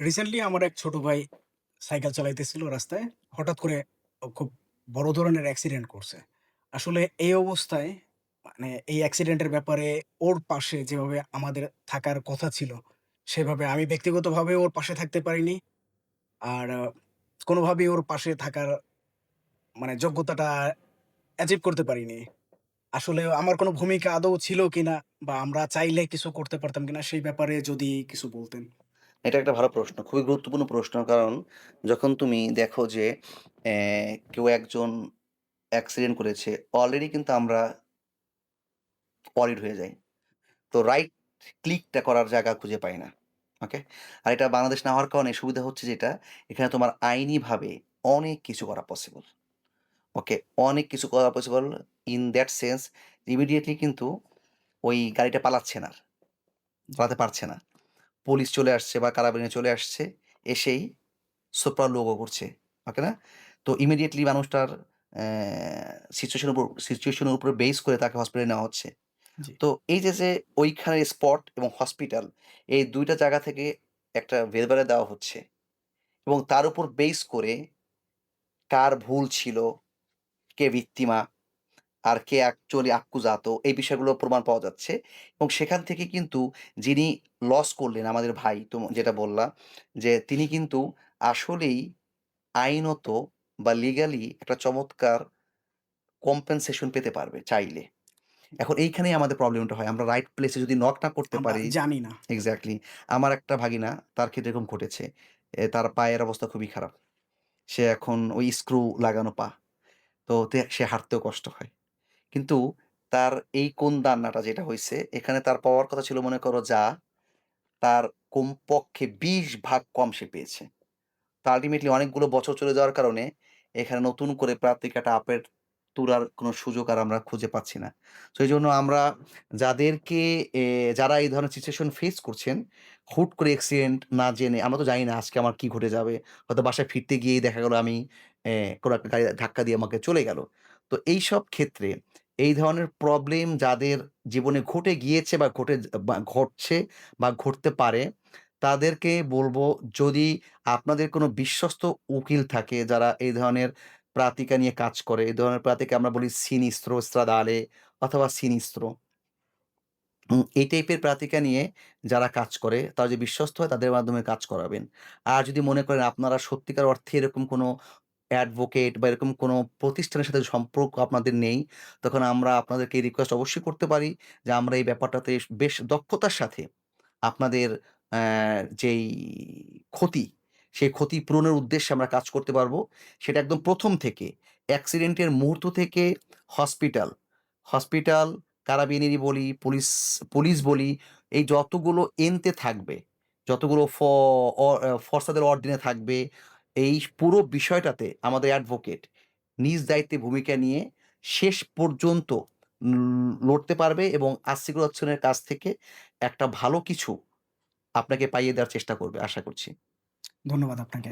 Recently আমার এক ছোট ভাই সাইকেল চালাইতেছিল রাস্তায়। হঠাৎ করে খুব বড় ধরনের অ্যাক্সিডেন্ট করছে। আসলে এই অবস্থায় মানে এই অ্যাক্সিডেন্টের ব্যাপারে ওর পাশে যেভাবে আমাদের থাকার কথা ছিল, সেভাবে আমি ব্যক্তিগতভাবে ওর পাশে থাকতে পারিনি। আর কোনোভাবেই ওর পাশে থাকার মানে যোগ্যতাটা অ্যাচিভ করতে পারিনি। আসলে আমার কোনো ভূমিকা আদৌ ছিল কিনা বা আমরা চাইলে কিছু করতে পারতাম কিনা সেই ব্যাপারে যদি কিছু বলতেন? এটা একটা ভালো প্রশ্ন। খুবই গুরুত্বপূর্ণ প্রশ্ন। কারণ যখন তুমি দেখো যে কেউ একজন অ্যাক্সিডেন্ট করেছে, অলরেডি কিন্তু আমরা ওয়ারিড হয়ে যাই। তো রাইট ক্লিকটা করার জায়গা খুঁজে পাই না। ওকে? আর এটা বাংলাদেশ না হওয়ার কারণে সুবিধা হচ্ছে যেটা, এখানে তোমার আইনিভাবে অনেক কিছু করা পসিবল। ওকে? অনেক কিছু করা possible in that sense immediately কিন্তু ওই গাড়িটা পালাচ্ছে না। পালাতে পারছে না। পুলিশ চলে আসছে বা কারাবিনে চলে আসছে, এসেই সোপ্রা লোগো করছে। ওকে না? তো ইমিডিয়েটলি মানুষটার অ্যা সিচুয়েশন এর উপর সিচুয়েশন এর উপরে বেস করে তাকে হসপিটালে নেওয়া হচ্ছে। তো এই যে, যে ওইখানের স্পট এবং হসপিটাল এই দুইটা জায়গা থেকে একটা ভেলবেলা দেওয়া হচ্ছে এবং তার উপর বেস করে কার ভুল ছিল, কে ভিক্টিমা আর কে অ্যাকচুয়ালি আক্কুজাত এই বিষয়গুলো প্রমাণ পাওয়া যাচ্ছে এবং সেখান থেকে কিন্তু যিনি লস করলেন আমাদের ভাই তো যেটা বললাম যে তিনি কিন্তু আসলেই আইনত বা লিগালি একটা চমৎকার কম্পেনসেশন পেতে পারবে চাইলে। এখন এইখানেই আমাদের প্রবলেমটা হয়। আমরা রাইট প্লেসে যদি নক না করতে পারি জানি না। এক্সাক্টলি। আমার একটা ভাগিনা তার ক্ষেত্রে এরকম ঘটেছে। তার পায়ের অবস্থা খুবই খারাপ। সে এখন ওই স্ক্রু লাগানো পা। তো সে হাঁটতেও কষ্ট হয়। কিন্তু তার এই কোন দান্নাটা যেটা হয়েছে এখানে তার পাওয়ার কথা ছিল মনে করো যা, তার কমপক্ষে ২০ ভাগ কম সে পেয়েছে। তো আল্টিমেটলি অনেকগুলো বছর চলে যাওয়ার কারণে এখানে নতুন করে প্রাপ্তিকাটা আপের তোলার কোনো সুযোগ আর আমরা খুঁজে পাচ্ছি না। সো এইজন্য আমরা যাদেরকে যারা এই ধরনের সিচুয়েশন ফেস করছেন, হুট করে অ্যাক্সিডেন্ট না জেনে আমরা তো জানি না আজকে আমার কি ঘটে যাবে। হয়তো বাসায় ফিরতে গিয়েই দেখা গেলো আমি কোনো একটা গাড়ি ধাক্কা দিয়ে আমাকে চলে গেল। তো এই সব ক্ষেত্রে এই ধরনের প্রবলেম যাদের জীবনে ঘটে গিয়েছে বা ঘটে বা ঘটছে বা ঘটতে পারে, তাদেরকে বলব যদি আপনাদের কোনো বিশ্বস্ত উকিল থাকে যারা এই ধরনের প্রাতিকা নিয়ে কাজ করে, এই ধরনের প্রাতিকা আমরা বলি সিনিস্ত্রো, স্ত্রাদালে অথবা সিনিস্ত্রো। এই টাইপের প্রাতিকা নিয়ে যারা কাজ করে, তারা যদি বিশ্বস্ত হয় তাদের মাধ্যমে কাজ করাবেন। আর যদি মনে করেন আপনারা সত্যিকার অর্থে এরকম কোনো অ্যাডভোকেট বা এরকম কোনো প্রতিষ্ঠানের সাথে সম্পর্ক আপনাদের নেই, তখন আমরা আপনাদেরকে রিকোয়েস্ট অবশ্যই করতে পারি যে আমরা এই ব্যাপারটাতে বেশ দক্ষতার সাথে আপনাদের যেই ক্ষতি, সেই ক্ষতি পূরণের উদ্দেশ্যে আমরা কাজ করতে পারব। সেটা একদম প্রথম থেকে অ্যাক্সিডেন্টের মুহূর্ত থেকে হসপিটাল, হসপিটাল, কারাবিনেরি বলি, পুলিশ পুলিশ বলি, এই যতগুলো এনতে থাকবে, যতগুলো ফ ফর্সাদের অর্ডিনে থাকবে, এই পুরো বিষয়টাতে আমাদের অ্যাডভোকেট নিজ দায়িত্বে ভূমিকা নিয়ে শেষ পর্যন্ত লড়তে পারবে এবং আশিকুর রহমানের কাছ থেকে একটা ভালো কিছু আপনাকে পাইয়ে দেওয়ার চেষ্টা করবে, আশা করছি। ধন্যবাদ আপনাকে।